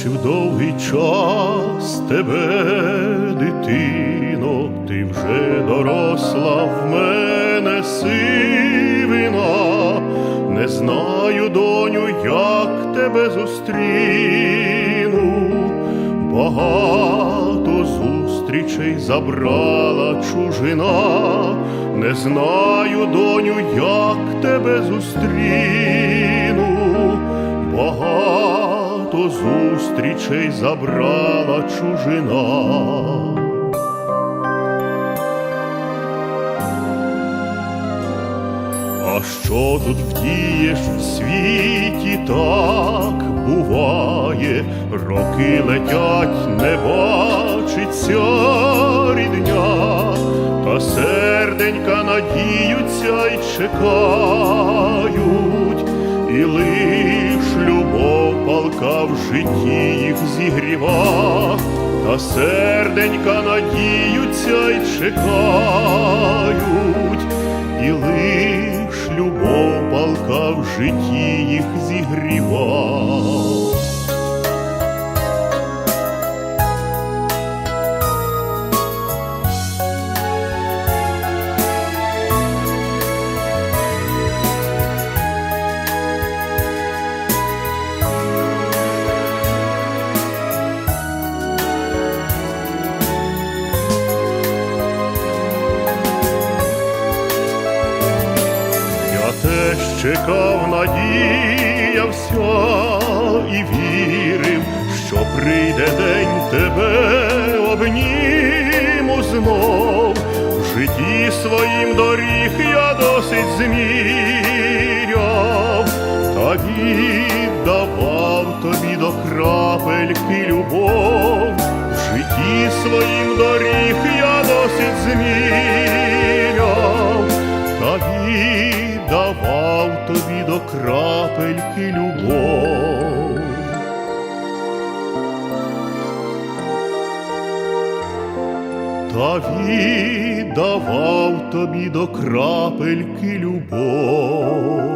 бачив довгий час тебе, дитино, ти вже доросла в мене сивина, не знаю, доню, як тебе зустріну, багато зустрічей забрала чужина, не знаю, доню, як тебе зустріну, багато зустрічей забрала чужина. А що тут вдієш в світі так буває, роки летять, не бачиться рідня, та серденька надіються й чекають, і лиш любов палка в житті їх зігріва, та серденька надіються й чекають і лиш любов палка в житті їх зігріва. Чекав, надіявся і вірив, що прийде день тебе обніму знов. В житті своїм доріг я досить зміряв, та віддавав тобі до крапельки любов. В житті своїм доріг я досить зміряв віддавав тобі до крапельки любов. Та віддавав тобі до крапельки любов.